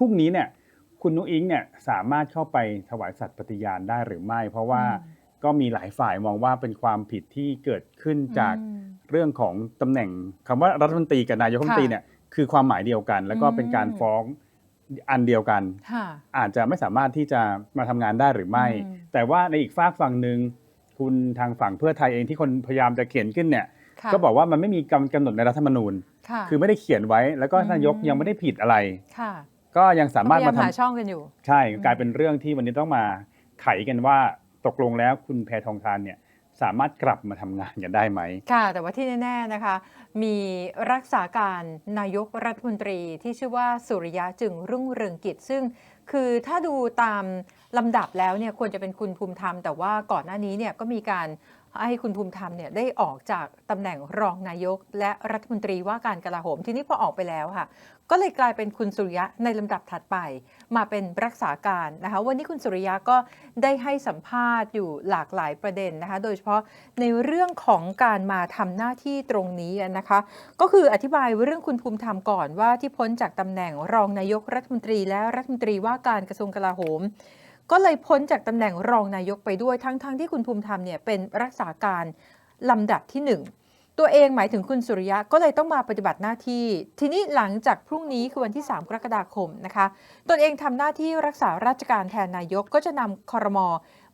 พรุ่งนี้เนี่ยคุณนุ้งอิงเนี่ยสามารถเข้าไปถวายสัตย์ปฏิญาณได้หรือไม่ เพราะว่าอืมก็มีหลายฝ่ายมองว่าเป็นความผิดที่เกิดขึ้นจากอืมเรื่องของตำแหน่งคำว่ารัฐมนตรีกับนายกรัฐมนตรีค่ะเนี่ยคือความหมายเดียวกัน แล้วก็เป็นการอืมฟ้องอันเดียวกันค่ะอาจจะไม่สามารถที่จะมาทำงานได้หรือไม่อืมแต่ว่าในอีกฝากฝั่งหนึ่งคุณทางฝั่งเพื่อไทยเองที่คนพยายามจะเขียนขึ้นเนี่ยค่ะก็บอกว่ามันไม่มีกำกำหนดในรัฐธรรมนูญค่ะคือไม่ได้เขียนไว้ แล้วก็อืมนายกยังไม่ได้ผิดอะไรค่ะ ก็ยังสามารถก็พมายยทำหาช่องกันอยู่ ใช่อืมกลายเป็นเรื่องที่วันนี้ต้องมาไขกันว่าตกลงแล้วคุณแพทองทานเนี่ยสามารถกลับมาทำงานกันได้ไหม ค่ะ แต่ว่าที่แน่ๆนะคะ มีรักษาการนายกรัฐมนตรีที่ชื่อว่าสุริยะจึงรุ่งเรืองกิจ ซึ่งคือถ้าดูตามลำดับแล้วเนี่ยควรจะเป็นคุณภูมิธรรม แต่ว่าก่อนหน้านี้เนี่ยก็มีการ ให้คุณภูมิธรรมเนี่ยได้ออกจากตำแหน่งรองนายก และรัฐมนตรีว่าการกลาโหมทีนี้พอออกไปแล้วค่ะ ก็เลยกลายเป็นคุณสุริยะในลำดับถัดไป มาเป็นรักษาการนะคะ วันนี้คุณสุริยะก็ได้ให้สัมภาษณ์อยู่หลากหลายประเด็นนะคะ โดยเฉพาะในเรื่องของการมาทำหน้าที่ตรงนี้นะคะ ก็คืออธิบายเรื่องคุณภูมิธรรมก่อนว่าที่พ้นจากตำแหน่งรองนายกรัฐมนตรี และรัฐมนตรีว่าการกระทรวงกลาโหม ก็เลยพ้นจากตำแหน่งรองนายกไปด้วยทั้งๆทที่คุณภูมิธรรมเนี่ยเป็นรักษาการลำดับที่หนึ่งตัวเองหมายถึงคุณสุริยะก็เลยต้องมาปฏิบัติหน้าที่ ทีนี้หลังจากพรุ่งนี้คือวันที่ 3 กรกฎาคมนะคะตนเองทำหน้าที่รักษาราชการแทนนายกก็จะนำคอรมอ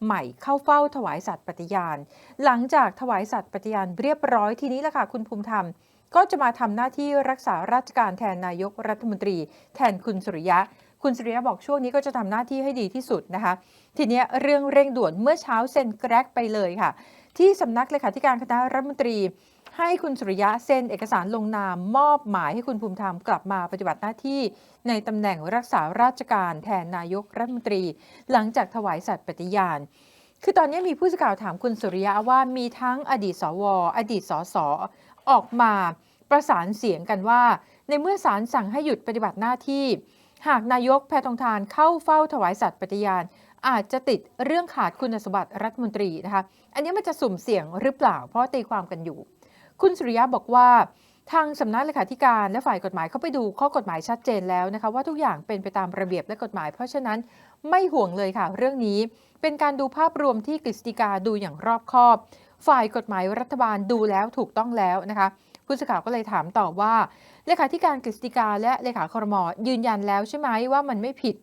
ใหม่เข้าเฝ้าถวายสัตย์ปฏิญาณ หลังจากถวายสัตย์ปฏิญาณเรียบร้อยทีนี้แหละค่ะคุณภูมิธรรมก็จะมาทำหน้าที่รักษาราชการแทนนายกรัฐมนตรี แทนคุณสุริยะ คุณสุริยะบอกช่วงนี้ก็จะทำหน้าที่ให้ดีที่สุดนะคะ ทีนี้เรื่องเร่งด่วนเมื่อเช้าเซ็นแกรกไปเลยค่ะ ที่สำนักเลขาธิการคณะรัฐมนตรี ให้คุณสุริยะเซ็นเอกสารลงนามมอบหมายให้คุณภูมิธรรมกลับมาปฏิบัติหน้าที่ ในตำแหน่งรักษาราชการแทนนายกรัฐมนตรี หลังจากถวายสัตย์ปฏิญาณคือตอนนี้มีผู้สื่อข่าวถามคุณสุริยะว่ามีทั้งอดีตสว อดีตสสออกมาประสานเสียงกันว่า ในเมื่อศาลสั่งให้หยุดปฏิบัติหน้าที่ หากนายกแพทองทานเข้าเฝ้าถวายสัตย์ปฏิญาณ อาจจะติดเรื่องขาดคุณสมบัติรัฐมนตรีนะคะ อันนี้มันจะสุ่มเสี่ยงหรือเปล่า เพราะตีความกันอยู่ คุณสุริยะบอกว่า ทางสำนักเลขาธิการและฝ่ายกฎหมายเข้าไปดูข้อกฎหมายชัดเจนแล้วนะคะว่าทุกอย่างเป็นไปตามระเบียบและกฎหมาย เพราะฉะนั้นไม่ห่วงเลยค่ะ เรื่องนี้เป็นการดูภาพรวมที่กฤษฎีกาดูอย่างรอบคอบ ฝ่ายกฎหมายรัฐบาลดูแล้วถูกต้องแล้วนะคะผู้สื่อข่าวก็เลยถามต่อว่า เลขาธิการกฤษฎีกาและเลขาครมยืนยันแล้วใช่ไหมว่ามันไม่ผิด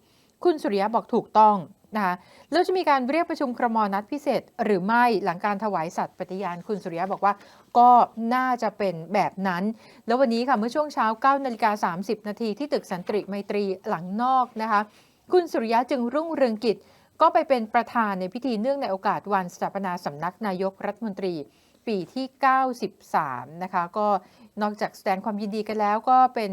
คุณสุริยะบอกถูกต้องนะคะแล้วจะมีการเรียกประชุมครมนัดพิเศษ หรือไม่หลังการถวายสัตย์ปฏิญาณคุณสุริยะบอกว่าก็น่าจะเป็นแบบนั้น แล้ววันนี้ค่ะเมื่อช่วงเช้า9นาฬิกา30 นาทีที่ตึกสันติไมตรีหลังนอกนะคะคุณสุริยะจึงรุ่งเรืองกิจ ก็ไปเป็นประธานในพิธีเนื่องในโอกาสวันสถาปนาสำนักนายกรัฐมนตรีปีที่ 93 นะคะ ก็ นอกจากแสดงความยินดีกันแล้วก็เป็น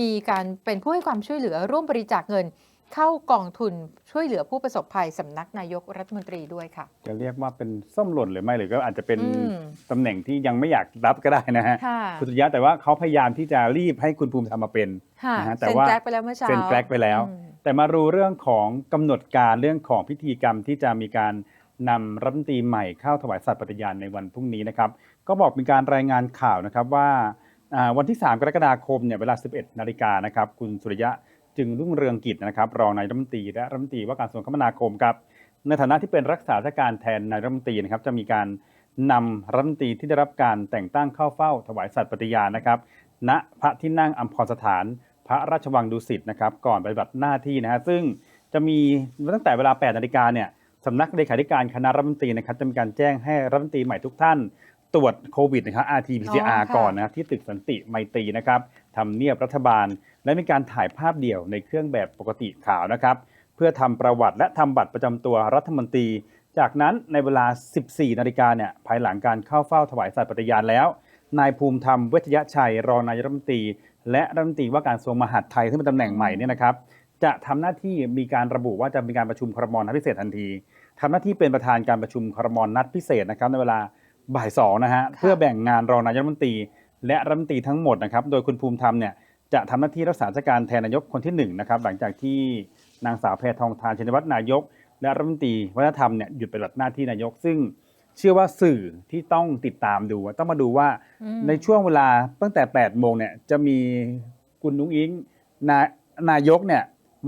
มีการเป็นผู้ให้ความช่วยเหลือร่วมบริจาคเงิน เข้ากองทุนช่วยเหลือผู้ประสบภัยสำนักนายกรัฐมนตรีด้วยค่ะ จะเรียกว่าเป็นส้มหล่นหรือไม่หรือก็อาจจะเป็นอืมตำแหน่งที่ยังไม่อยากรับก็ได้นะฮะค่ะคุณสุริยะแต่ว่าเขาพยายามที่จะรีบให้คุณภูมิธรรมมาเป็นค่ะนะฮะแต่เซ็นว่าแกรกไปแล้วเมื่อเช้าเซ็นแกรกไปแล้วอืมแต่มารู้เรื่องของกำหนดการเรื่องของพิธีกรรมที่จะมีการนำรัฐมนตรีใหม่เข้าถวายสัตย์ปฏิญาณในวันพรุ่งนี้นะครับ ก็บอกมีการรายงานข่าวนะครับว่าวันที่ 3 กรกฎาคมเนี่ยเวลา 11 นาฬิกานะครับ คุณสุริยะจึงรุ่งเรืองกิจนะครับรองนายรัฐมนตรีและรัฐมนตรีว่าการกระทรวงคมนาคมครับในฐานะที่เป็นรักษาราชการแทนนายรัฐมนตรีนะครับจะมีการนำรัฐมนตรีที่ได้รับการแต่งตั้งเข้าเฝ้าถวายสัตย์ปฏิญาณนะครับ ณพระที่นั่งอัมพรสถาน พระราชวังดุสิตนะครับ ก่อนปฏิบัติหน้าที่นะฮะซึ่งจะมีตั้งแต่เวลา 8 นาฬิกาเนี่ยสำนักเลขาธิการคณะรัฐมนตรีนะครับจะมีการแจ้งให้รัฐมนตรีใหม่ทุกท่าน ตรวจโควิดนะครับ RT-PCR อ๋อค่ะก่อนนะครับที่ตึกสันติไมตรีนะครับทำเนียบรัฐบาล และมีการถ่ายภาพเดี่ยวในเครื่องแบบปกติขาวนะครับ เพื่อทำประวัติและทำบัตรประจำตัวรัฐมนตรี จากนั้นในเวลา 14 นาฬิกาเนี่ยภายหลังการเข้าเฝ้าถวายสัตย์ปฏิญาณแล้ว นายภูมิธรรมเวชยชัยรองนายกรัฐมนตรี และรัฐมนตรีว่าการกระทรวงมหาดไทยซึ่งเป็นตำแหน่งใหม่เนี่ยนะครับจะทำหน้าที่มีการระบุว่าจะมีการประชุมครมนัดพิเศษทันทีทำหน้าที่เป็นประธานการประชุมครมนัดพิเศษนะครับในเวลา บ่ายสองนะฮะเพื่อแบ่งงานรองนายกรัฐมนตรี และรัฐมนตรีทั้งหมดนะครับโดยคุณภูมิธรรมเนี่ยจะทำหน้าที่รักษาราชการแทนนายกคนที่หนึ่งนะครับหลังจากที่นางสาวแพทองทานชินวัตรนายก และรัฐมนตรีวัฒนธรรมเนี่ยหยุดปฏิบัติหน้าที่นายก ซึ่งเชื่อว่าสื่อที่ต้องติดตามดู ต้องมาดูว่าอืมในช่วงเวลาตั้งแต่8โมงเนี่ยจะมีคุณนุ้งอิงนานายกเนี่ย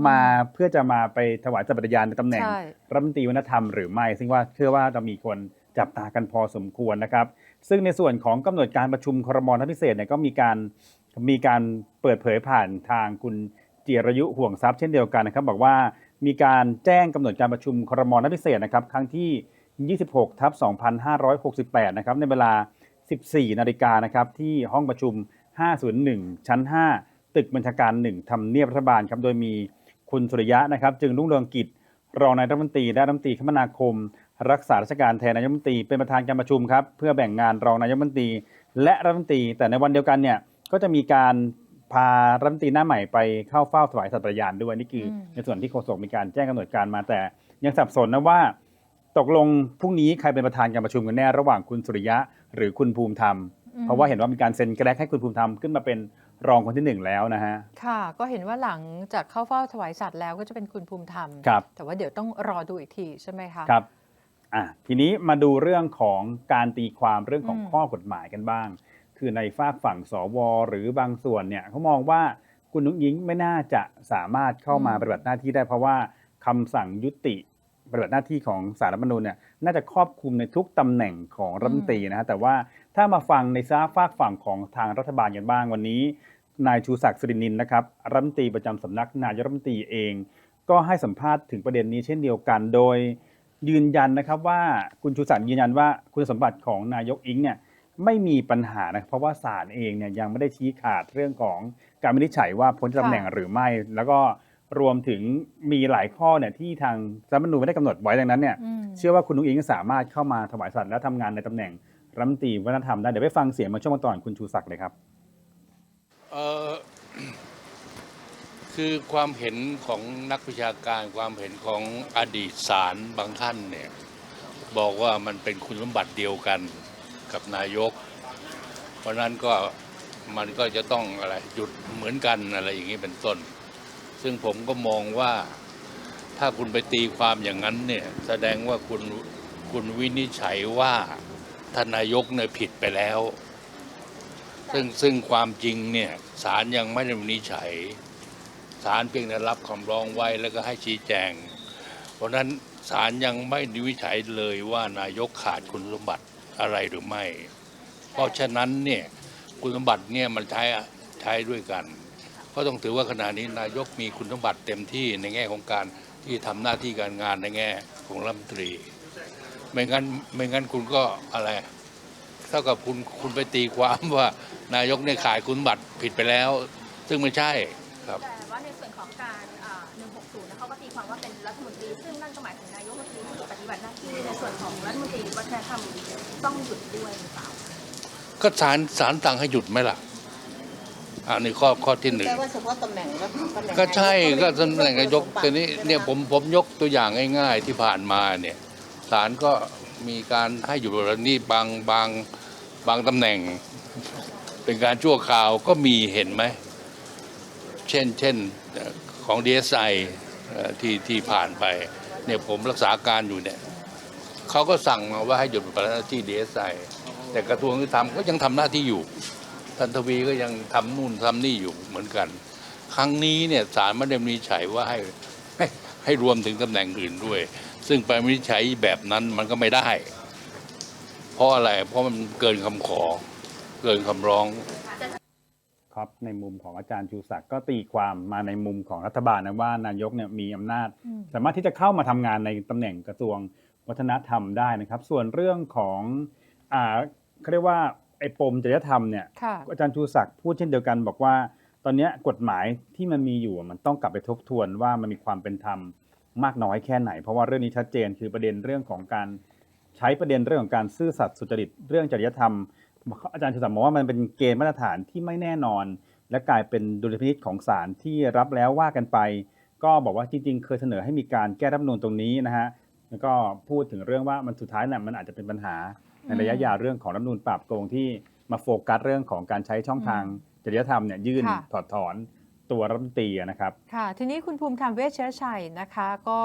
มาเพื่อจะมาไปถวายสัตย์ปฏิญาณในตำแหน่งใช่รัฐมนตรีวัฒนธรรมหรือไม่ ซึ่งว่าเชื่อว่าจะมีคน จับตากันพอสมควรนะครับ ซึ่งในส่วนของกำหนดการประชุมครมนัดพิเศษเนี่ยก็มีการมีการเปิดเผยผ่านทางคุณจิรยุห่วงทรัพย์เช่นเดียวกันนะครับ บอกว่ามีการแจ้งกำหนดการประชุมครมนัดพิเศษนะครับ ครั้งที่ 26ทับ2568 นะครับในเวลา 14 นาฬิกานะครับที่ห้องประชุม 501 ชั้น 5 ตึกบัญชาการ 1ทำเนียบรัฐบาลครับโดยมีคุณสุริยะนะครับ จึงรุ่งเรืองกิจรองนายรัฐมนตรีและรัฐมนตรีคมนาคม รักษาราชการแทนนายกรัฐมนตรีเป็นประธานการประชุมครับเพื่อแบ่งงานรองนายกรัฐมนตรี และรัฐมนตรี แต่ในวันเดียวกันเนี่ยก็จะมีการพารัฐมนตรีหน้าใหม่ไปเข้าเฝ้าถวายสัตย์ปฏิญาณด้วยนี่คืออมในส่วนที่โฆษกมีการแจ้งกำหนดการมาแต่ ยังสับสนนะว่า ตกลงพรุ่งนี้ใครเป็นประธานการประชุมกันแน่ระหว่างคุณสุริยะหรือคุณภูมิธรรม เพราะว่าเห็นว่ามีการเซ็นแกรกให้คุณภูมิธรรมขึ้นมาเป็นรองคนที่หนึ่งแล้วนะฮะ ค่ะ ก็เห็นว่าหลังจากเข้าเฝ้าถวายสัตว์แล้วก็จะเป็นคุณภูมิธรรมครับแต่ว่าเดี๋ยวต้องรอดูอีกทีใช่ไหมคะครับ อะทีนี้มาดูเรื่องของการตีความเรื่องของอืมข้อกฎหมายกันบ้าง คือในฝากฝั่งสว หรือบางส่วนเนี่ยเขามองว่าคุณนุ้งยิงไม่น่าจะสามารถเข้ามาปฏิบัติหน้าที่ได้เพราะว่าคำสั่งยุติปฏิบัติหน้าที่ของสารรัฐธรรมนูญเนี่ยน่าจะครอบคลุมในทุกตำแหน่งของรัฐมนตรีนะฮะแต่ว่าถ้ามาฟังในซาฝากฝั่งของทางรัฐบาลกันบ้างวันนี้ นายชูศักดิ์สุรินินนะครับรัฐมนตรีประจำสำนักนายกรัฐมนตรีเอง ก็ให้สัมภาษณ์ถึงประเด็นนี้เช่นเดียวกันโดย ยืนยันนะครับว่าคุณชูศักดิ์ยืนยันว่าคุณสมบัติของนายกอิงเนี่ยไม่มีปัญหานะเพราะว่าศาลเองเนี่ยยังไม่ได้ชี้ขาดเรื่องของการวินิจฉัยว่าพ้นจากตำแหน่งค่ะหรือไม่ แล้วก็รวมถึงมีหลายข้อเนี่ยที่ทางรัฐธรรมนูญไม่ได้กำหนดไว้ดังนั้นเนี่ยอืมเชื่อว่าคุณนุ้งอิงสามารถเข้ามาถวายสัตย์และทำงานในตำแหน่งรัฐมนตรีวัฒนธรรมได้เดี๋ยวไปฟังเสียงมาช่วงต้นตอนคุณชูศักดิ์เลยครับเออ คือความเห็นของนักวิชาการความเห็นของอดีตศาลบางท่านเนี่ยบอกว่ามันเป็นคุณสมบัติเดียวกันกับนายก เพราะนั้นก็มันก็จะต้องอะไรหยุดเหมือนกันอะไรอย่างนี้เป็นต้น ซึ่งผมก็มองว่าถ้าคุณไปตีความอย่างนั้นเนี่ยแสดงว่าคุณคุณวินิจฉัยว่าท่านนายกเนี่ยผิดไปแล้ว ซึ่งซึ่งความจริงเนี่ยศาลยังไม่ได้วินิจฉัย ศาลเพียงแต่รับคำร้องไว้แล้วก็ให้ชี้แจง เพราะนั้นศาลยังไม่ดีวิจัยเลยว่านายกขาดคุณสมบัติอะไรหรือไม่ เพราะฉะนั้นเนี่ยคุณสมบัติเนี่ยมันใช้ใช้ด้วยกัน ก็ต้องถือว่าขณะนี้นายกมีคุณสมบัติเต็มที่ในแง่ของการที่ทำหน้าที่การงานในแง่ของรัฐมนตรี ไม่งั้นไม่งั้นคุณก็อะไรเท่ากับคุณคุณไปตีความว่านายกเนี่ยขายคุณบัตรผิดไปแล้ว ซึ่งไม่ใช่ครับ ฐมนตรี ซึ่งนั่นก็หมายถึงนายกรัฐมนตรีที่ปฏิบัติหน้าที่ในส่วนของรัฐมนตรีวัฒนธรรมต้องหยุดด้วยหรือเปล่าก็ศาลศาลสั่งให้หยุดไหมล่ะอันนี้ข้อข้อที่หนึ่งแปลว่าเฉพาะตำแหน่งแล้วตำแหน่งก็ใช่ก็นายตำแหน่งนายกทีนี้เนี่ยผมผมยกตัวอย่างง่าย ๆ ที่ผ่านมาเนี่ยศาลก็มีการให้หยุดแล้วนี่บางบางบางตำแหน่ง เป็นการชั่วคราวก็มีเห็นไหม เช่นเช่นเอ่อของ DSI เอ่อ ที่ที่ผ่านไปเนี่ยผมรักษาการอยู่เนี่ยเขาก็สั่งมาว่าให้หยุดปฏิบัติหน้าที่ DSI แต่กระทรวงยุติธรรมก็ยังทำหน้าที่อยู่ทันทวีก็ยังทำนู่นทำนี่อยู่เหมือนกัน ครั้งนี้เนี่ยศาลไม่ได้วินิจฉัยว่าให้ให้ให้รวมถึงตำแหน่งอื่นด้วย ซึ่งไปวินิจฉัยแบบนั้นมันก็ไม่ได้ เพราะอะไรเพราะมันเกินคำขอ เกินคำร้อง ครับในมุมของอาจารย์ชูศักดิ์ก็ตีความมาในมุมของรัฐบาลนะว่านายกเนี่ยมีอำนาจอืมสามารถที่จะเข้ามาทำงานในตำแหน่งกระทรวงวัฒนธรรมได้นะครับ ส่วนเรื่องของอ่าเขาเรียกว่าไอ้ปมจริยธรรมเนี่ยค่ะอาจารย์ชูศักดิ์พูดเช่นเดียวกัน บอกว่า ตอนเนี้ยกฎหมายที่มันมีอยู่อะมันต้องกลับไปทบทวนว่ามันมีความเป็นธรรมมากน้อยแค่ไหน เพราะว่าเรื่องนี้ชัดเจนคือประเด็นเรื่องของการใช้ประเด็นเรื่องของการซื่อสัตย์สุจริตเรื่องจริยธรรม อาจารย์ชูศักดิ์บอกว่ามันเป็นเกณฑ์มาตรฐานที่ไม่แน่นอน และกลายเป็นดุลพินิจของศาลที่รับแล้วว่ากันไป ก็บอกว่าจริงๆ เคยเสนอให้มีการแก้รัฐธรรมนูญตรงนี้นะฮะแล้วก็พูดถึงเรื่องว่ามันสุดท้ายน่ะมันอาจจะเป็นปัญหาในระยะยาวเรื่องของรัฐธรรมนูญปราบโกงที่มาโฟกัสเรื่องของการใช้ช่องทางจริยธรรมเนี่ยยื่นค่ะถอดถอนตัวรัฐมนตรีอะนะครับ ค่ะ ทีนี้คุณภูมิธรรมเวชชชัยนะคะ ก็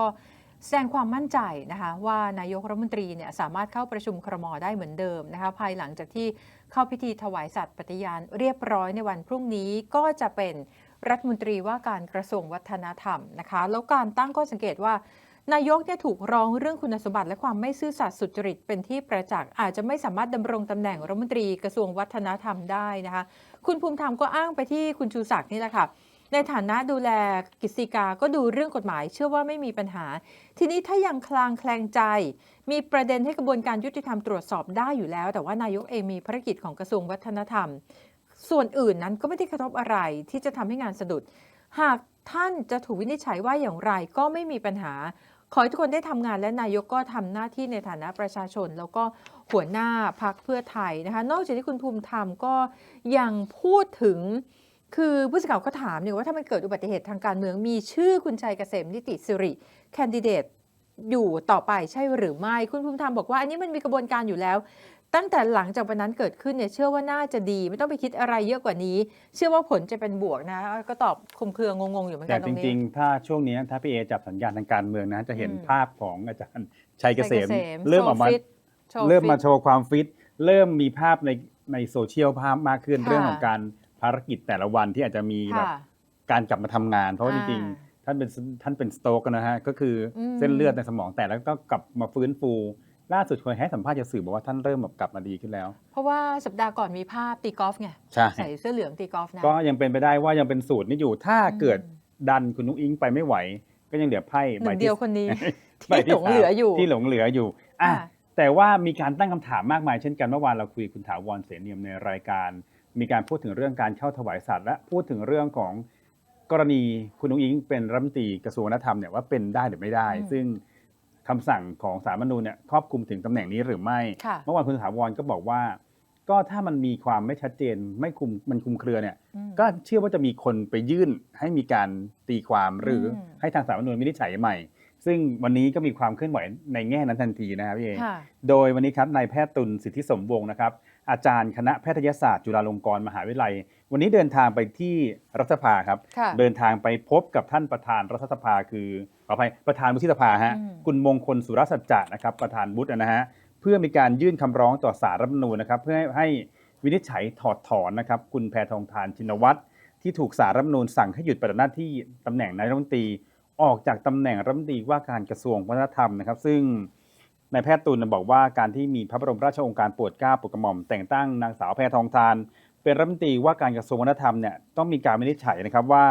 แสดงความมั่นใจนะคะว่านายกรัฐมนตรีเนี่ยสามารถเข้าประชุมครมได้เหมือนเดิมนะคะภายหลังจากที่เข้าพิธีถวายสัตย์ปฏิญาณเรียบร้อยในวันพรุ่งนี้ก็จะเป็นรัฐมนตรีว่าการกระทรวงวัฒนธรรมนะคะแล้วการตั้งข้อสังเกตว่านายกเนี่ยถูกร้องเรื่องคุณสมบัติและความไม่ซื่อสัตย์สุจริตเป็นที่ประจักษ์อาจจะไม่สามารถดำรงตำแหน่งรัฐมนตรีกระทรวงวัฒนธรรมได้นะคะ คุณภูมิธรรมก็อ้างไปที่คุณชูศักดิ์นี่แหละค่ะ ในฐานะดูแลกิจสิกาก็ดูเรื่องกฎหมาย เชื่อว่าไม่มีปัญหา ทีนี้ถ้ายังคลางแคลงใจ มีประเด็นให้กระบวนการยุติธรรมตรวจสอบได้อยู่แล้ว แต่ว่านายกเองมีภารกิจของกระทรวงวัฒนธรรม ส่วนอื่นนั้นก็ไม่ได้กระทบอะไรที่จะทำให้งานสะดุด หากท่านจะถูกวินิจฉัยว่าอย่างไรก็ไม่มีปัญหา ขอให้ทุกคนได้ทำงานและนายกก็ทำหน้าที่ในฐานะประชาชน แล้วก็หัวหน้าพักเพื่อไทยนะคะ นอกจากที่คุณภูมิธรรมก็ยังพูดถึง คือผู้สื่อข่าวก็ถามเนี่ยว่าถ้ามันเกิดอุบัติเหตุทางการเมืองมีชื่อคุณชัยเกษมนิติสิริแคนดิเดตอยู่ต่อไปใช่หรือไม่ คุณภูมิธรรมบอกว่า อันนี้มันมีกระบวนการอยู่แล้ว ตั้งแต่หลังจากวันนั้นเกิดขึ้นเนี่ยเชื่อว่าน่าจะดี ไม่ต้องไปคิดอะไรเยอะกว่านี้ เชื่อว่าผลจะเป็นบวกนะ ก็ตอบคลุมเครืองงๆอยู่เหมือนแต่กันตจรงนี้ ริงๆ ถ้าช่วงนี้ถ้าพี่เอจับสัญญาณทางการเมืองนะ จะเห็นอืม ภาพของอาจารย์ชัยเกษมชัยเริ่มออกมาโชว์ฟิตโชว์เริ่มมาฟิตโชว์ความฟิต เริ่มมีภาพในในโซเชียลภาพมากขึ้นค่ะ เรื่องของการภารกิจแต่ละวันที่อาจจะมีแบบค่ะการกลับมาทำงาน เพราะว่าจอ่าริงๆท่านเป็นท่านเป็นสโตรกนะฮะก็คืออมเส้นเลือดในสมองแตกแล้วก็กลับมาฟื้นฟูล่าสุดเคยให้สัมภาษณ์กับสื่อบอกว่าท่านเริ่มแบบกลับมาดีขึ้นแล้ว เพราะว่าสัปดาห์ก่อนมีภาพตีกอล์ฟไงใช่ใส่เสื้อเหลืองตีกอล์ฟนะก็ยังเป็นไปได้ว่ายังเป็นสูตรนี้อยู่ถ้าอืมเกิดดันคุณนุ้งอิงไปไม่ไหว ก็ยังเหลือไพ่หนึ่งเดียวคนนี้ใบที่หลงเหลืออยู่ที่หลงเหลืออยู่อะค่ะแต่ว่ามีการตั้งคำถามมากมายเช่นกันเมื่อวานเราคุยกับคุณถาวรเสนเนียมในรายการ มีการพูดถึงเรื่องการเข้าถวายสัตว์และพูดถึงเรื่องของกรณีคุณนุ้งอิงเป็นรัฐมนตรีกระทรวงวัฒนธรรมเนี่ยว่าเป็นได้หรือไม่ได้อืมซึ่งคำสั่งของสาลรฐธรรมนูญเนี่ยครอบคลุมถึงตำแหน่งนี้หรือไม่ค่ะเมื่อวานคุณถาวรก็บอกว่า ก็ถ้ามันมีความไม่ชัดเจนไม่คุมมันคุมเครือเนี่ยอืมก็เชื่อว่าจะมีคนไปยื่นให้มีการตีความหรืออมให้ทางสาลรฐธรรมนูญวินิจฉัยใหม่ ซึ่งวันนี้ก็มีความเคลื่อนไหวในแง่นั้นทันทีนะครับพี่เอค่ะโดยวันนี้ครับนายแพทย์ตุลสิทธิสมวงศ์นะครับ อาจารย์คณะแพทยศาสตร์จุฬาลงกรณ์มหาวิทยาลัย วันนี้เดินทางไปที่รัฐสภาครับ ค่ะเดินทางไปพบกับท่านประธานรัฐสภาคือขออภัยประธานวุฒิสภาฮะอืม คุณมงคลสุรสัจจะนะครับประธานวุฒินะฮะเพื่อมีการยื่นคำร้องต่อสารรัฐธรรมนูญนะครับ เพื่อให้ให้วินิจฉัยถอดถอนนะครับ คุณแพทองทานชินวัตรที่ถูกสารรัฐธรรมนูญสั่งให้หยุดปฏิบัติหน้าที่ตำแหน่งนายรัฐมนตรี ออกจากตำแหน่งรัฐมนตรีว่าการกระทรวงวัฒนธรรมนะครับ ซึ่ง นายแพทย์ตุลบอกว่าการที่มีพระบรมราชโองการโปรดเกล้าโปรดกระหม่อมแต่งตั้งนางสาวแพทองทาน เป็นรัฐมนตรีว่าการกระทรวงวัฒนธรรมเนี่ยต้องมีการวินิจฉัยนะครับว่า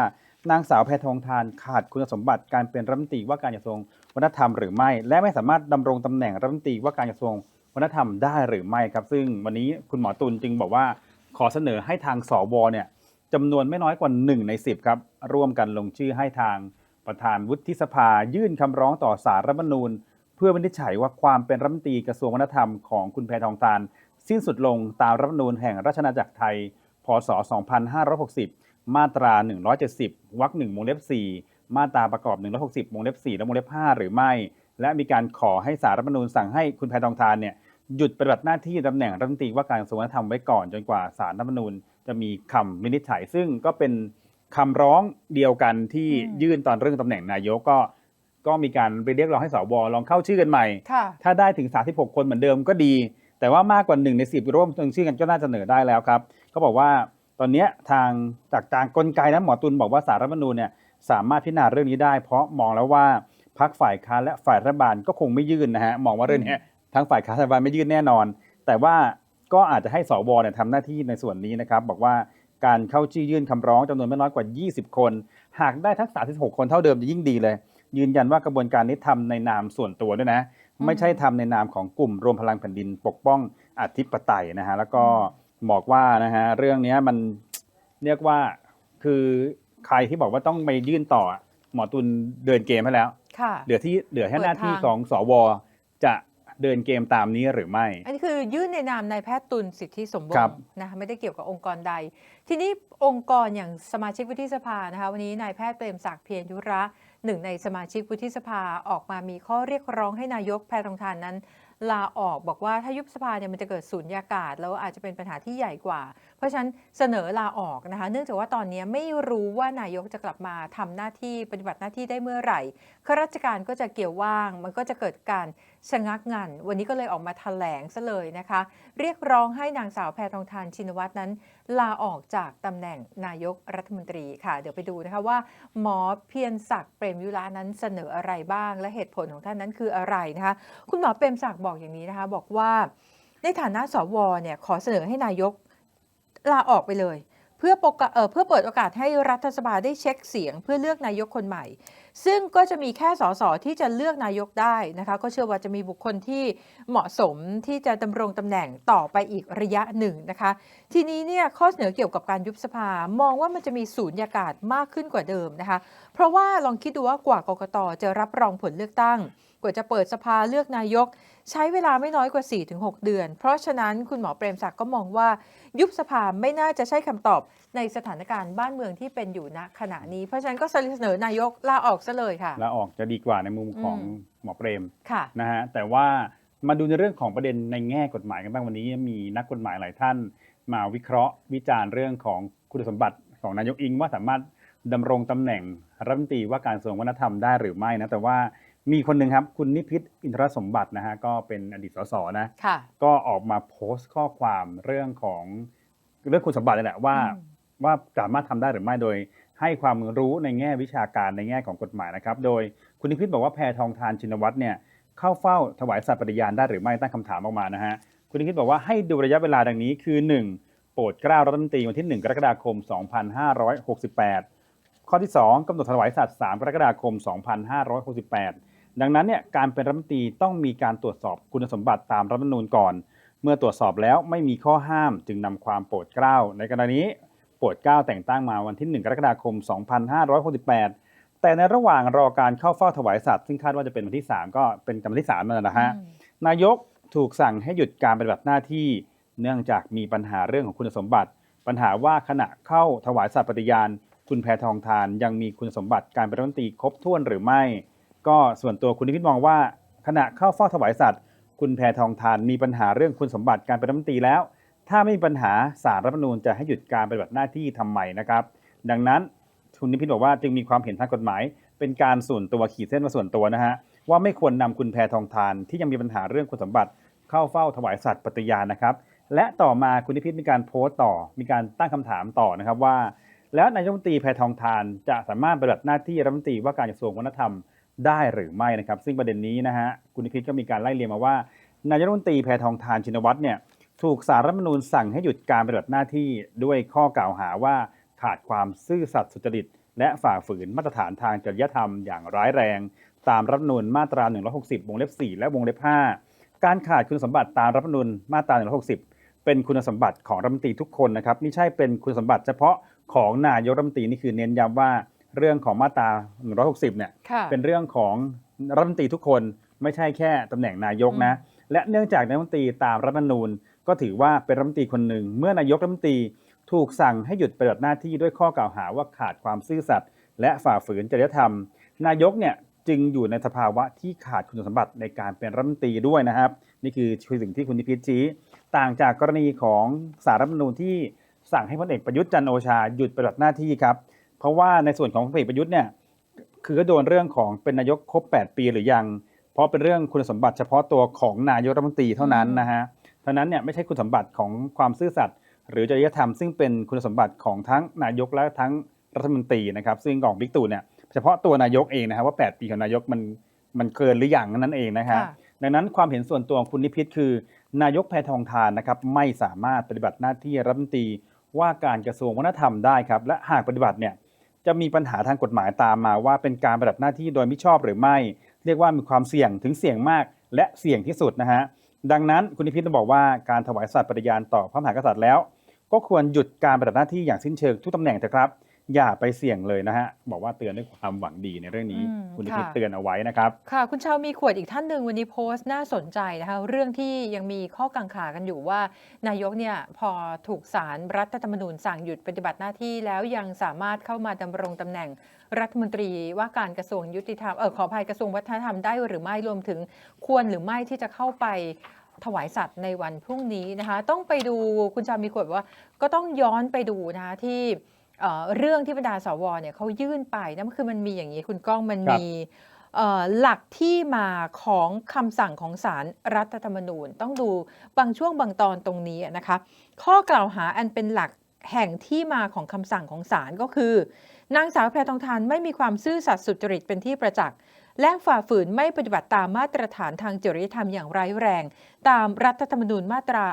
นางสาวแพทองทานขาดคุณสมบัติการเป็นรัฐมนตรีว่าการกระทรวงวัฒนธรรมหรือไม่ และไม่สามารถดำรงตำแหน่งรัฐมนตรีว่าการกระทรวงวัฒนธรรมได้หรือไม่ครับ ซึ่งวันนี้คุณหมอตุลจึงบอกว่าขอเสนอให้ทางสวเนี่ยจำนวนไม่น้อยกว่า 1 ใน 10 ครับ ร่วมกันลงชื่อให้ทางประธานวุฒิสภายื่นคำร้องต่อสารรัฐมนูญ เพื่อวินิจฉัยว่าความเป็นรัฐมนตรีกระทรวงวัฒนธรรมของคุณแพทองทาน สิ้นสุดลงตามรัฐธรรมนูญแห่งราชอาณาจักรไทย พศ 2560 มาตรา 170 วรรคหนึ่งวงเล็บ 4 มาตราประกอบ 160 วงเล็บ 4 และวงเล็บ 5 หรือไม่ และมีการขอให้สารรัฐธรรมนูญสั่งให้คุณแพทองทานเนี่ยหยุดปฏิบัติหน้าที่ตำแหน่งรัฐมนตรีว่าการกระทรวงวัฒนธรรมไว้ก่อนจนกว่าสารรัฐธรรมนูญจะมีคำวินิจฉัย ซึ่งก็เป็นคำร้องเดียวกันที่ยื่นตอนเรื่องตำแหน่งนายกก็ ก็มีการไปเรียกร้องให้สวลองเข้าชื่อกันใหม่ค่ะถ้าได้ถึง 36 คนเหมือนเดิมก็ดี แต่ว่ามากกว่า1ใน10ร่วมลงชื่อกันก็น่าจะเสนอได้แล้วครับก็บอกว่าตอนเนี้ยทางจากการกลไกนะหมอตุลบอกว่าสารรัฐธรรมนูญเนี่ยสามารถพิจารณาเรื่องนี้ได้ เพราะมองแล้วว่าพักฝ่ายค้านและฝ่ายรัฐบาลก็คงไม่ยื่นนะฮะมองว่าเรื่องเนี้ยทั้งฝ่ายค้านและรัฐบาลไม่ยื่นแน่นอน แต่ว่าก็อาจจะให้สวเนี่ยทำหน้าที่ในส่วนนี้นะครับ บอกว่าการเข้าชื่อยื่นคำร้องจำนวนไม่น้อยกว่า 20 คน หากได้ทั้ง 36 คนเท่าเดิมจะยิ่งดีเลย ยืนยันว่ากระบวนการนี้ทำในนามส่วนตัวด้วยนะอืมไม่ใช่ทำในนามของกลุ่มรวมพลังแผ่นดินปกป้องอธิปไตยนะฮะแล้วก็บอกว่านะฮะเรื่องเนี้ยมันเรียกว่าคือใครที่บอกว่าต้องไปยื่นต่อหมอตุลเดินเกมให้แล้วค่ะเหลือที่เหลือแค่เปิดหน้าที่ทางของสวจะเดินเกมตามนี้หรือไม่ อันนี้คือยื่นในนามนายแพทย์ตุลสิทธิสมบูครัรบณ์นะคะไม่ได้เกี่ยวกับองค์กรใด ทีนี้องค์กรอย่างสมาชิกวุฒิสภานะคะวันนี้นายแพทย์เปรมศักดิ์เพียรยุระ หนึ่งในสมาชิกวุฒิสภาออกมามีข้อเรียกร้องให้นายกแพทองทานนั้น ลาออกบอกว่าถ้ายุบสภาเนี่ยมันจะเกิดสูญญากาศ แล้วอาจจะเป็นปัญหาที่ใหญ่กว่า ราะฉะนั้นเสนอลาออกนะคะ เนื่องจากว่าตอนนี้ไม่รู้ว่านายกจะกลับมาทำหน้าที่ปฏิบัติหน้าที่ได้เมื่อไหร่ข้าราชการก็จะเกี่ยวว่าง มันก็จะเกิดการชะงักงัน วันนี้ก็เลยออกมาแถลงซะเลยนะคะ เรียกร้องให้นางสาวแพทองทานชินวัตรนั้น ลาออกจากตำแหน่งนายกรัฐมนตรีค่ะ เดี๋ยวไปดูนะคะว่า หมอเพียรศักดิ์เปรมยุรานั้นเสนออะไรบ้าง และเหตุผลของท่านนั้นคืออะไรนะคะ คุณหมอเปรมศักดิ์บอกอย่างนี้นะคะ บอกว่าในฐานะสวเนี่ยขอเสนอให้นายก ลาออกไปเลย เพื่อปกเออเพื่อเปิดโอกาสให้รัฐสภาได้เช็คเสียง เพื่อเลือกนายกคนใหม่ ซึ่งก็จะมีแค่สสที่จะเลือกนายกได้นะคะก็เชื่อว่าจะมีบุคคลที่เหมาะสมที่จะดำรงตำแหน่งต่อไปอีกระยะหนึ่งนะคะ ทีนี้เนี่ยข้อเสนอเกี่ยวกับการยุบสภามองว่ามันจะมีศูนยากาศมากขึ้นกว่าเดิมนะคะ เพราะว่าลองคิดดูว่ากว่ากกตจะรับรองผลเลือกตั้ง กว่าจะเปิดสภาเลือกนายก ใช้เวลาไม่น้อยกว่า 4-6 เดือน เพราะฉะนั้นคุณหมอเปรมศักดิ์ก็มองว่า ยุบสภาไม่น่าจะใช่คำตอบในสถานการณ์บ้านเมืองที่เป็นอยู่ณขณะนี้ เพราะฉะนั้นก็เสนอนายกลาออกซะเลยค่ะลาออกจะดีกว่าในมุมของอืมหมอเปรมค่ะนะฮะแต่ว่ามาดูในเรื่องของประเด็นในแง่กฎหมายกันบ้างวันนี้มีนักกฎหมายหลายท่าน มาวิเคราะห์วิจารณ์เรื่องของคุณสมบัติของนายกอิงว่าสามารถดำรงตำแหน่งรัฐมนตรีว่าการกระทรวงวัฒนธรรมได้หรือไม่นะแต่ว่า มีคนหนึ่งครับคุณนิพิษอินทรสมบัตินะฮะก็เป็นอดีตสสนะค่ะก็ออกมาโพสต์ข้อความเรื่องของเรื่องคุณสมบัตินี่แหละว่าอืมว่าสามารถทำได้หรือไม่โดย ให้ความรู้ในแง่วิชาการในแง่ของกฎหมายนะครับ โดยคุณนิพิษบอกว่าแพทองทานชินวัตรเนี่ยเข้าเฝ้าถวายสัตย์ปฏิญาณได้หรือไม่ตั้งคำถามออกมานะฮะคุณนิพิษบอกว่าให้ดูระยะเวลาดังนี้คือ 1. โปรดเกล้ารัฐมนตรีวันที่ 1 กรกฎาคม 2568 ข้อที่ 2กำหนดถวายสัตว์3กรกฎาคม 2568 ดังนั้นเนี่ยการเป็นรัฐมนตรีต้องมีการตรวจสอบคุณสมบัติตามรัฐธรรมนูญก่อน เมื่อตรวจสอบแล้วไม่มีข้อห้ามจึงนำความโปรดเกล้า ในกรณีโปรดเกล้าแต่งตั้งมาวันที่ 1 กรกฎาคม 2568 แต่ในระหว่างรอการเข้าเฝ้าถวายสัตว์ซึ่งคาดว่าจะเป็นวันที่ 3 ก็เป็นกันวันที่3นั่นแหละนะฮะนายกถูกสั่งให้หยุดการปฏิบัติหน้าที่เนื่องจากมีปัญหาเรื่องของคุณสมบัติ ปัญหาว่าขณะเข้าถวายสัตย์ปฏิญาณ คุณแพทองทานยังมีคุณสมบัติการเป็นรัฐมนตรีครบถ้วนหรือไม่ ก็ส่วนตัวคุณนิพิษมองว่าขณะเข้าเฝ้าถวายสัตว์ คุณแพทองทานมีปัญหาเรื่องคุณสมบัติการเป็นรัฐมนตรีแล้ว ถ้าไม่มีปัญหาสารรัฐมนูญจะให้หยุดการปฏิบัติหน้าที่ทำไมนะครับ ดังนั้นคุณนิพิษบอกว่าจึงมีความเห็นทางกฎหมาย เป็นการส่วนตัวขีดเส้นมาส่วนตัวนะฮะว่าไม่ควรนำคุณแพทองทานที่ยังมีปัญหาเรื่องคุณสมบัติ เข้าเฝ้าถวายสัตย์ปฏิญาณนะครับ และต่อมาคุณนิพิษมีการโพสต์ต่อ มีการตั้งคำถามต่อนะครับว่า แล้วนายรัฐมนตรีแพทองทานจะสามารถปฏิบัติหน้าที่รัฐมนตรีว่าการกระทรวงวัฒนธรรม ได้หรือไม่นะครับ ซึ่งประเด็นนี้นะฮะคุณนิพิษก็มีการไล่เรียงมาว่านายรัฐมนตรีแพทองทานชินวัตรเนี่ยถูกสารรัฐมนูญสั่งให้หยุดการปฏิบัติหน้าที่ด้วยข้อกล่าวหาว่าขาดความซื่อสัตย์สุจริต และฝ่าฝืนมาตรฐานทางจริยธรรมอย่างร้ายแรง ตามรัฐมนูญมาตรา 160 วงเล็บ 4 และวงเล็บ 5 การขาดคุณสมบัติตามรัฐมนูญมาตรา 160 เป็นคุณสมบัติของรัฐมนตรีทุกคนนะครับไม่ใช่เป็นคุณสมบัติเฉพาะของนายกรัฐมนตรีนี่คือเน้นย้ำว่า เรื่องของมาตรา 160 เนี่ยค่ะเป็นเรื่องของรัฐมนตรีทุกคนไม่ใช่แค่ตำแหน่งนายกนะ และเนื่องจากนายกรัฐมนตรีตามรัฐธรรมนูญ ก็ถือว่าเป็นรัฐมนตรีคนหนึ่ง เมื่อนายกรัฐมนตรีถูกสั่งให้หยุดปฏิบัติหน้าที่ด้วยข้อกล่าวหาว่าขาดความซื่อสัตย์และฝ่าฝืนจริยธรรม นายกเนี่ยจึงอยู่ในสภาวะที่ขาดคุณสมบัติในการเป็นรัฐมนตรีด้วยนะครับ นี่คือสิ่งที่คุณนิพิษชี้ต่างจากกรณีของสารรัฐธรรมนูญที่สั่งให้พลเอกประยุทธ์จันทร์โอชาหยุดปฏิบัติหน้าที่ครับเพ ราะว่าในส่วนของพลเอกประยุทธ์เนี่ยคือก็โดนเรื่องของเป็นนายกครบ 8 ปีหรือยัง เพราะเป็นเรื่องคุณสมบัติเฉพาะตัวของนายกรัฐมนตรีเท่านั้นนะฮะเพราะฉะนั้นเนี่ยไม่ใช่คุณสมบัติของความซื่อสัตย์หรือจริยธรรมซึ่งเป็นคุณสมบัติของทั้งนายกและทั้งรัฐมนตรีนะครับซึ่งของบิ๊กตู่เนี่ยเฉพาะตัวนายกเองนะครับว่า 8 ปีของนายกมันมันเกินหรือยังนั่นเองนะครับค่ะดังนั้นความเห็นส่วนตัวของคุณนิพิษคือ นายกแพทองทานนะครับไม่สามารถปฏิบัติหน้าที่รัฐมนตรีว่าการกระทรวงวัฒนธรรมได้ครับและหากปฏิบัติเนี่ย จะมีปัญหาทางกฎหมายตามมาว่าเป็นการปฏิบัติหน้าที่โดยมิชอบหรือไม่ เรียกว่ามีความเสี่ยงถึงเสี่ยงมากและเสี่ยงที่สุดนะฮะดังนั้นคุณนิพิษบอกว่าการถวายสัตย์ปฏิญาณต่อพระมหากษัตริย์แล้ว ก็ควรหยุดการปฏิบัติหน้าที่อย่างสิ้นเชิงทุกตำแหน่งเถอะครับ อย่าไปเสี่ยงเลยนะฮะ บอกว่าเตือนด้วยความหวังดีในเรื่องนี้ อืมคุณนิพิษค่ะ เตือนเอาไว้นะครับ ค่ะ คุณชาวมีขวดอีกท่านหนึ่งวันนี้โพสต์น่าสนใจนะคะเรื่องที่ยังมีข้อกังขากันอยู่ว่า นายกเนี่ยพอถูกสารรัฐธรรมนูญสั่งหยุดปฏิบัติหน้าที่แล้วยังสามารถเข้ามาดำรงตำแหน่งรัฐมนตรีว่าการกระทรวงยุติธรรมเออขออภัยกระทรวงวัฒนธรรมได้หรือไม่รวมถึงควรหรือไม่ที่จะเข้าไปถวายสัตว์ในวันพรุ่งนี้นะคะ ต้องไปดูคุณชามีขวดว่าก็ต้องย้อนไปดูนะคะที่ เอ่อเรื่องที่บรรดาสวเนี่ยเขายื่นไปนะคือมันมีอย่างนี้คุณก้องมันครับมีเอ่อหลักที่มาของคำสั่งของศาลรรัฐธรรมนูญ ต้องดูบางช่วงบางตอนตรงนี้นะคะข้อกล่าวหาอันเป็นหลักแห่งที่มาของคำสั่งของศาลก็คือ นางสาวแพทองทานไม่มีความซื่อสัตย์สุจริตเป็นที่ประจักษ์และฝ่าฝืนไม่ปฏิบัติตามมาตรฐานทางจริยธรรมอย่างร้ายแรง ตามรัฐธรรมนูญมาตรา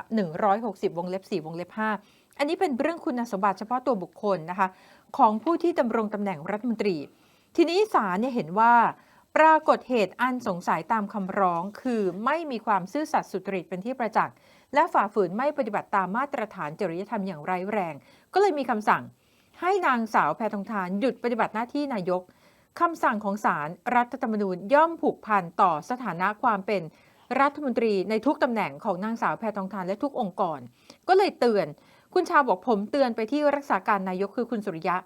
160 วงเล็บ 4 วงเล็บ 5 อันนี้เป็นเรื่องคุณสมบัติเฉพาะตัวบุคคลนะคะของผู้ที่ดำรงตำแหน่งรัฐมนตรี ทีนี้ศาลเนี่ยเห็นว่าปรากฏเหตุอันสงสัยตามคำร้องคือไม่มีความซื่อสัตย์สุจริตเป็นที่ประจักษ์ และฝ่าฝืนไม่ปฏิบัติตามมาตรฐานจริยธรรมอย่างร้ายแรง ก็เลยมีคำสั่ง ให้นางสาวแพทองทานหยุดปฏิบัติหน้าที่นายกคำสั่งของศาลรรัฐธรรมนูญย่อมผูกพันต่อสถานะความเป็นรัฐมนตรีในทุกตำแหน่งของนางสาวแพทองทานและทุกองค์กร ก็เลยเตือน คุณชาวบอกผมเตือนไปที่รักษาการนายกคือคุณสุริยะ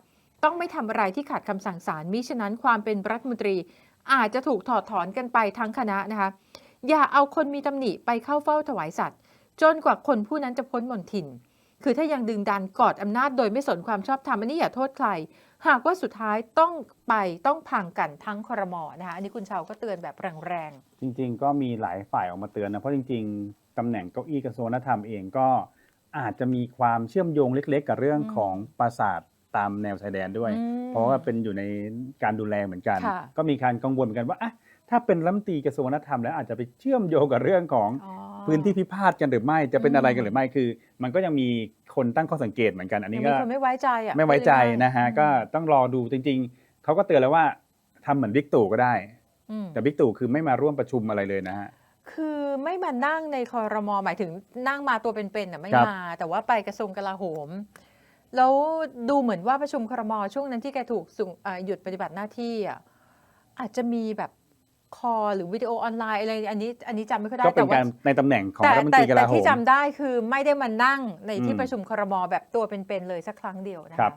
ต้องไม่ทำอะไรที่ขัดคำสั่งศาลมิฉะนั้นความเป็นรัฐมนตรี อาจจะถูกถอดถอนกันไปทั้งคณะนะคะ อย่าเอาคนมีตำหนิไปเข้าเฝ้าถวายสัตว์จนกว่าคนผู้นั้นจะพ้นมนทิน คือถ้ายังดึงดันกอดอำนาจโดยไม่สนความชอบธรรมอันนี้อย่าโทษใคร หากว่าสุดท้ายต้องไปต้องพังกันทั้งครมอนะคะอันนี้คุณชาวก็เตือนแบบแรงๆจริง ๆ ก็มีหลายฝ่ายออกมาเตือนนะเพราะจริง ๆตำแหน่งเก้าอี้กระทรวงวัฒนธรรมเองก็ อาจจะมีความเชื่อมโยงเล็ก ๆ กับเรื่องของปราสาทตามแนวชายแดนด้วยอืมเพราะว่าเป็นอยู่ในการดูแลเหมือนกันค่ะก็มีการกังวลเหมือนกันว่าอะถ้าเป็นรัฐมนตรีกระทรวงวัฒนธรรมแล้วอาจจะไปเชื่อมโยงกับเรื่องของๆอ๋อพื้นที่พิพาทกันหรือไม่จะเป็นอะไรกันอืมหรือไม่คือ มันก็ยังมีคนตั้งข้อสังเกตเหมือนกัน อันยันี้งมีก็คนไม่ไว้ใจอะไม่ไว้ใจพูดง่ายๆนะฮะอืมก็ต้องรอดูจริง ๆเขาก็เตือนแล้วว่าทำเหมือนบิ๊กตู่ก็ได้อืมแต่บิ๊กตู่คือไม่มาร่วมประชุมอะไรเลยนะฮะคือ ไม่มานั่งในคอรมอหมายถึงนั่งมาตัวเป็นๆน่ะไม่ครับ มา แต่ว่าไปกระทรวงกลาโหม แล้วดูเหมือนว่าประชุมคอรมอช่วงนั้นที่แกถูกส่งอ่าหยุดปฏิบัติหน้าที่อะอาจจะมีแบบคอหรือวิดีโอออนไลน์อะไรอันนี้ อันนี้จำไม่ค่อยได้ก็เป็แต่นว่า การในตำแหน่งของแต่รัฐมนตแต่รีกแต่ลาโหที่ม จำได้คือไม่ได้มานั่งในที่อืมประชุมคอรมอแบบตัวเป็นๆเลยสักครั้งเดียวนะครัคะ บ